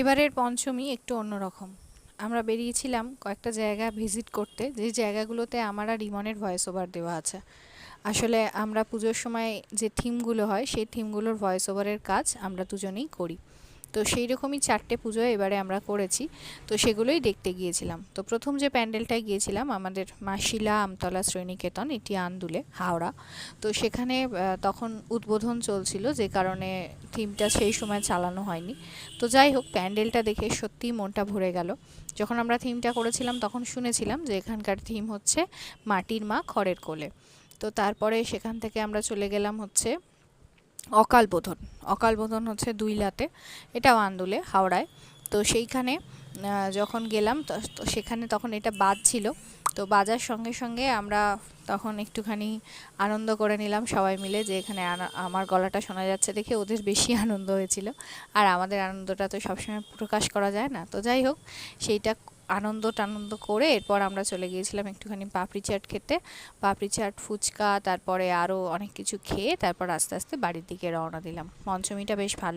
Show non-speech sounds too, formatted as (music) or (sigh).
এবারের পঞ্চমী একটু অন্যরকম। আমরা বেরিয়েছিলাম কয়েকটা জায়গা ভিজিট করতে, যে জায়গাগুলোতে আমার আর ইমনের ভয়েস ওভার দেওয়া আছে। আসলে আমরা পুজোর সময় যে থিমগুলো হয়, সেই থিমগুলোর ভয়েস ওভারের কাজ আমরা দুজনেই করি। তো সেই রকমই চারটে পুজো এবারে আমরা করেছি। তো সেগুলোই দেখতে গিয়েছিলাম। তো প্রথম যে প্যান্ডেলটায় গিয়েছিলাম, আমাদের মাসিলা আমতলা শ্রেণীকেতন, এটি আন্দুলে, হাওড়া। তো সেখানে তখন উদ্বোধন চলছিল যে কারণে থিমটা সেই সময় চালানো হয়নি। তো যাই হোক, প্যান্ডেলটা দেখে সত্যিই মনটা ভরে গেল। যখন আমরা থিমটা করেছিলাম, তখন শুনেছিলাম যে এখানকার থিম হচ্ছে মাটির মা খড়ের কোলে। তো তারপরে সেখান থেকে আমরা চলে গেলাম হচ্ছে অকাল বোধন। হচ্ছে দুই লাতে। এটাও আন্দুলে, হাওড়ায়। তো সেইখানে যখন গেলাম, তো সেখানে তখন এটা বাদ ছিল। তো বাজার সঙ্গে সঙ্গে আমরা তখন একটুখানি আনন্দ করে নিলাম সবাই মিলে যে এখানে আমার গলাটা শোনা যাচ্ছে দেখে ওদের বেশি (laughs) আনন্দ হয়েছিল। আর আমাদের আনন্দটা তো সবসময় প্রকাশ করা যায় না। তো যাই হোক, সেইটা আনন্দ টানন্দ করে এরপর আমরা চলে গিয়েছিলাম একটুখানি পাপড়ি চাট খেতে। পাপড়ি চাট, ফুচকা, তারপরে আরও অনেক কিছু খেয়ে তারপর আস্তে আস্তে বাড়ির দিকে রওনা দিলাম। পঞ্চমীটা বেশ ভালো